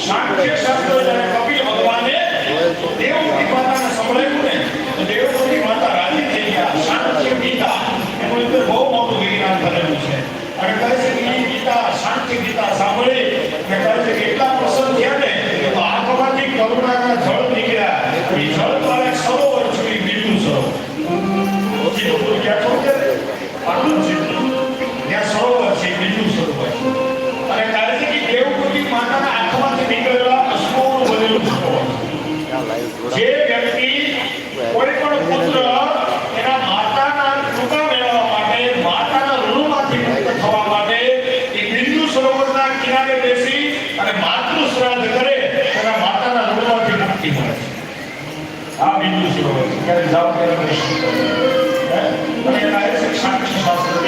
સાંખ્ય શાસ્ત્ર જ્યારે કપિલ ભગવાને દેવકી માતાને સંભળાવ્યું ને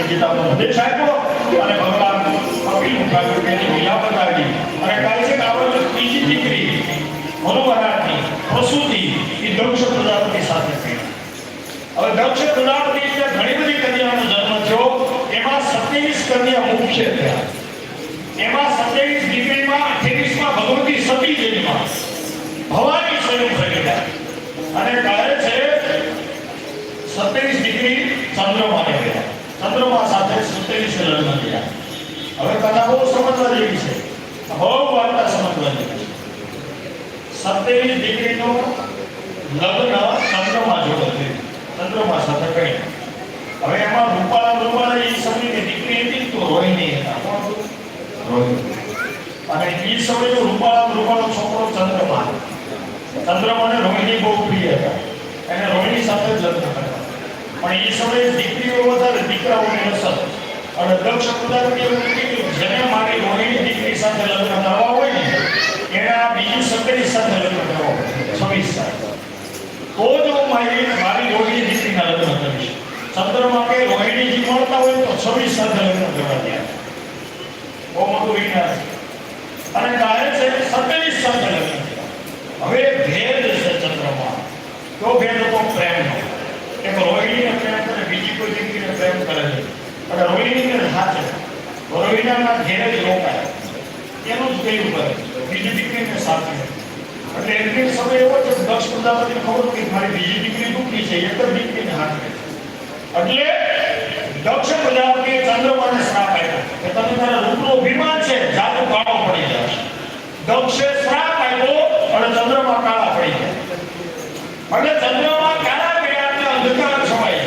ગીતાનો ઉપદેશ આપ્યો અને ભગવાન કપિલ મુખાગ્રહ એની લીલા બતાવી અને કહે છે કે આપણે ત્રીજી દીકરી મનોહરાની પ્રસૂતિ એ દક્ષ પ્રજાપતિ સાથે થઈ હવે દક્ષ પ્રજાપતિ એટલે ઘણી બધી કન્યાનો જન્મ થયો, એમાં સત્યાવીસ કન્યા મુખ્ય થયા. એમાં સત્યાવીસ દીકરીમાં અઠ્યાવીસમાં ભગવતી સતી જન્મા. ભવાની સ્વયં ગયા અને કહે છે, સત્યાવીસ ડિગ્રી ચંદ્રમાને ગયા ચંદ્રમા સાથે સત્યાવીસ લગ્ન થયા હવે કથા બહુ સમજવા જેવી છે. બહુ વાર્તા સમજવા જેવી છે. સત્યાવીસ દીકરીનું લગ્ન ચંદ્રમા જોડે થયું ચંદ્રમા સાથે કર્યું હવે એમાં રૂપાળા રૂપાળા એ સમયની દીકરી હતી તો રોહિણી હતા. કોણ અને એ સમયનો રૂપાળા રૂપાળો છોકરો ચંદ્રમા. ચંદ્રમાને રોહિણી બહુ પ્રિય હતા એને રોહિણી સાથે જ લગ્ન કર્યા પણ એ સમયે દીકરીઓ વધારે દીકરાઓની અસર અને દક્ષ એવું કીધું જેને મારી રોહિણી દીકરી સાથે લગ્ન કરવા હોય ને, એને આ બીજી સગરી સાથે લગ્ન કરવા હોય, છવ્વીસ સાથે તો જ હું મારી મારી રોહિણી દીકરીના લગ્ન કરીશ. ચંદ્રમાં કે રોહિણીજી મળતા હોય તો છવ્વીસ સાથે લગ્ન કરવા ત્યાં બહુ મોટું વિજ્ઞાન. અને કહે છે, સત્યાવીસ સાથે લગ્ન. હવે ભેદ છે ચંદ્રમાં. તો ભેદ હતો? પ્રેમનો. એક રોહિણીને પ્રેમ બીજી કોઈ દીકરીને પ્રેમ કરે છે. અને રોહિણીને સાચે રોહિણાના ઘેરે જ રોકાય. એનું જ કયું કરે બીજી દીકરીને સાથે. એટલે એમની સમય એવો છે દક્ષ પ્રજાપતિને ખબર કે મારી બીજી દીકરી દુઃખી છે. એક જ દીકરીને હાથે એટલે દક્ષ પ્રજાપતિએ ચંદ્રમાને શ્રાપ આપ્યો. કે તમે તારા રૂપનો અભિમાન છે જાદુ કાળો પડી જાય દક્ષે શ્રાપ આપ્યો અને ચંદ્રમા કાળા પડી ગયા. એટલે ચંદ્રમા કાળા એટલે અંધકાર છવાઈ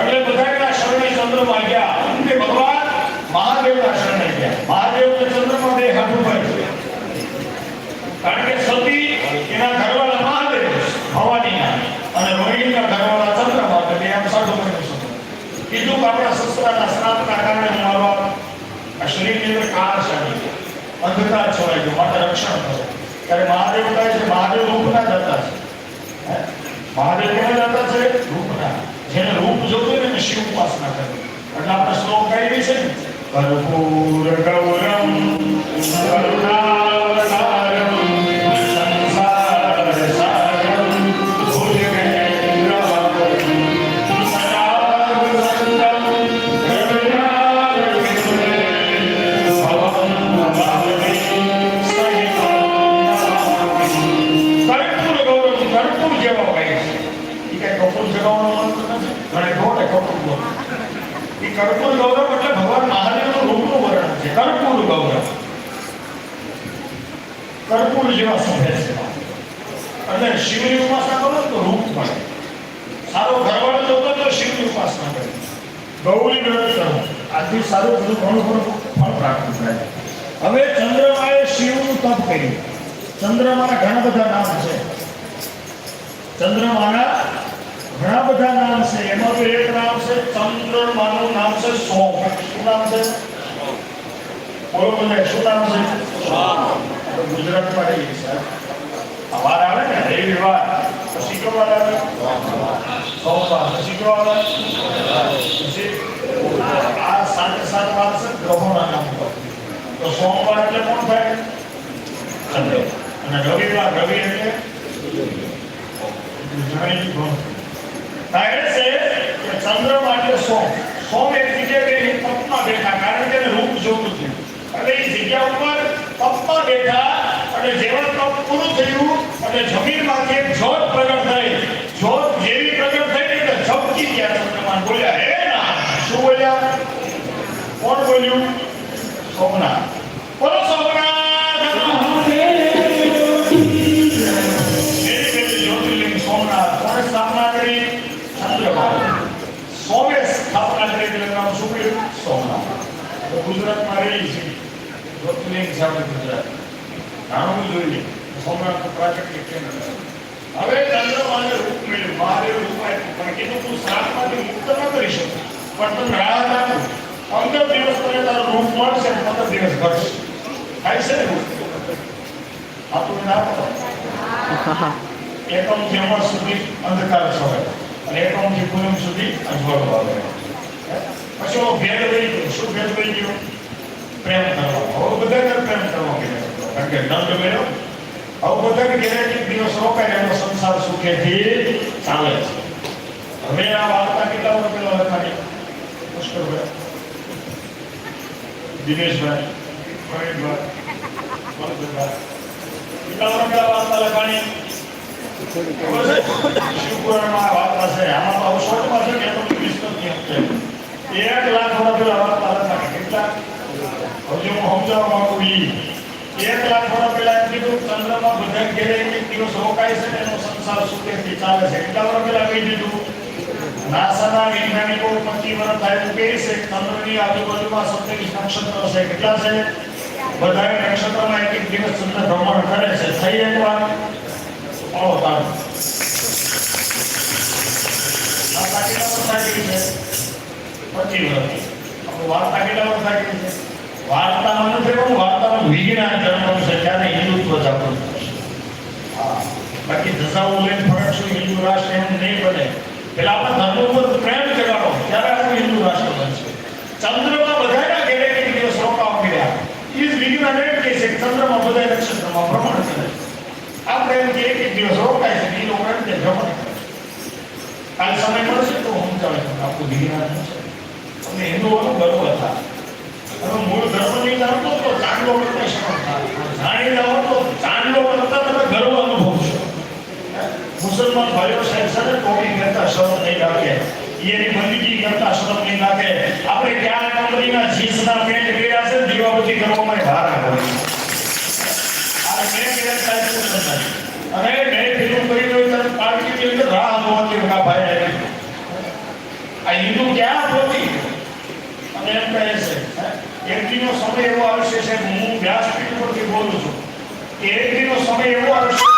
એટલે બધાના શરણે ચંદ્રમા ગયા કે ભગવાન મહાદેવના શરણે ગયા. મહાદેવ ને ચંદ્રમા બે હાથ ઉપર કારણ કે સતી એના ઘરવાળા મહાદેવ ભવાનીના અને રોહિણીના ઘરવાળા ચંદ્રમા એટલે આમ સાધુ શકે કીધું કે આપણા શસ્ત્રના શ્રાપના કારણે હું આવા આ શરીરની અંદર કાર ગયો. અંધકાર છવાઈ ગયો, માટે રક્ષણ કરો ત્યારે મહાદેવ કહે છે, મહાદેવ રૂપના જતા છે. મહાદેવ કેવા જેને રૂપ જોતું હોય ને શિવ ઉપાસના કરે એટલે આપણે શ્લોક ગાઈ છે ને કર્પૂર ગૌરમ કરુણાવતારમ કપૂર જગાવવાનો અર્થ નથી કપૂર ગૌરવ એ કર્પૂર ગૌરવ એટલે ભગવાન મહાદેવનું રૂપનું વર્ણન છે કર્પૂર ગૌરવ કર્પૂર જેવા સફેદ એટલે શિવની ઉપાસના કરો તો રૂપ મળે સારો ઘરવાળો જોતો તો શિવની ઉપાસના કરે ગૌરી વ્રત કરો આથી સારું બધું ઘણું ઘણું ફળ પ્રાપ્ત થાય હવે ચંદ્રમાએ શિવનું તપ કર્યું. ચંદ્રમાના ઘણા બધા નામ છે. ચંદ્રમાના ઘણા બધા નામ છે. એમાં તો એક નામ છે ચંદ્રમાનું નામ છે સોમ. શું નામ છે? બોલો મને શું નામ છે? ગુજરાતમાં રહીએ છીએ આ વાર આવે ને? રવિવાર પછી કયો આવે? સોમવાર. પછી આવે? પછી આ સાત સાત વાર છે ગ્રહોના નામ તો સોમવાર એટલે કોણ થાય? ચંદ્ર. અને રવિવાર રવિ એટલે? ઘણી ઘણું કારણ છે કે ચંદ્ર માટે સોમ. સોમ એક જગ્યાએ બેસી તપમાં બેઠા, કારણ કે રૂપ જોતું છે. એટલે એ જગ્યા ઉપર તપમાં બેઠા અને જેવા તપ પૂરું થયું અને જમીનમાંથી એક પ્રગટ થઈ. જ્યોત જેવી પ્રગટ થઈ એટલે ગયા ચંદ્રમાન બોલ્યા, હે ના શું બોલ્યા? કોણ બોલ્યું? સોમનાથ. છે આપણે ગુજરાત જાણવું જોઈએ સોમનાથ પ્રાકૃતિક કેન્દ્ર હવે ચંદ્રમાને રૂપ મળ્યું મારે રૂપ આપ્યું પણ કીધું તું શ્રાપમાંથી મુક્ત ન કરી શકું પણ તું રાહત પંદર દિવસ તને તારું રૂપ મળશે પંદર દિવસ ઘટશે થાય ને રૂપ આપણને ના અમર સુધી અંધકાર છવાય અને એકમથી પૂનમ સુધી અજવાળો આવે પછી હું ભેદ લઈ ગયો શું ભેદ વહી ગયો પ્રેમ કરવાનો હવે બધાને પ્રેમ કરવો કે કારણ કે નંદ મેળો હવે બધાને ગેરેન્ટી દિવસ રોકાય એનો સંસાર સુખેથી ચાલે છે. હવે આ વાર્તા કેટલા વર્ષ પહેલા લખાણી પુષ્કરભાઈ. દિનેશભાઈ. પ્રવીણભાઈ મનોજભાઈ કેટલા વર્ષ પહેલા વાર્તા લખાણી શિવપુરાણમાં વાર્તા છે. આમાં તો છે કે એ તો વિસ્તૃત એક લાખ વર્ષ પહેલા વાર્તા લખાણી કેટલા? હું સમજાવવા માંગુ ઈ એક લાખ વર્ષ પહેલા એમ કીધું, ચંદ્રમાં બધા ઘેરે એક દિવસ રોકાય છે એનો સંસાર સુખેથી ચાલે છે. કેટલા વર્ષ પહેલા કહી દીધું? નાસાના વૈજ્ઞાનિકો પચીસ વર્ષ થાય કે છે, ચંદ્રની આજુબાજુમાં સત્યાવીસ નક્ષત્ર છે. કેટલા છે? બધા નક્ષત્રમાં એક એક દિવસ ચંદ્ર ભ્રમણ કરે છે. થઈ એક વાર? આવો તાર. નાસા કેટલા વર્ષ થાય છે? પચીસ વર્ષ. વાર્તા કેટલા વર્ષ થાય છે? વાર્તામાં છે પણ વાર્તામાં વિજ્ઞાન જન્મનું છે ત્યારે હિન્દુત્વ જાગૃત બાકી હા બાકી ફરક ફરકશું હિન્દુ રાષ્ટ્ર એમ નહીં બને. પેલા આપણે ધર્મ ઉપર પ્રેમ જગાડો ત્યારે આપણું હિન્દુ રાષ્ટ્ર બનશે? ચંદ્રમાં બધાના ઘેરે એક દિવસ રોકાવા ગયા એ વિજ્ઞાન એમ કહે છે ચંદ્રમાં બધા નક્ષત્રમાં ભ્રમણ કરે. આપણે એમ કે એક દિવસ રોકાય છે એ લોકો એમ કે ભ્રમણ કાલ સમય મળશે તો હું ચાલે આપણું વિજ્ઞાન છે? અને હિન્દુઓનો ગર્વ હતા. મૂળ ધર્મ નહીં જાણતો તો ચાંદલો કરતા થાય જાણી જાઓ તો ચાંદલો કરતા તમે ગર્વ અનુભવશો મુસલમાન ભાઈઓ સાહેબ ને ટોપી કરતા શરમ નહીં લાગે એની બંદગી કરતા શરમ નહીં લાગે આપણે ક્યાં કંપનીના જીન્સના પેન્ટ પહેર્યા છે દીવાબત્તી કરવામાં ભાર આવે? અને મેં ફિલ્મ કરી હોય ત્યારે હોય આ ભાઈ આ હિન્દુ ક્યાં હતી અને એમ કહે છે દીનો સમય એવો આવશે છે હું વ્યાસપીઠ પરથી બોલું છું. કે એક દીનો સમય એવો આવશે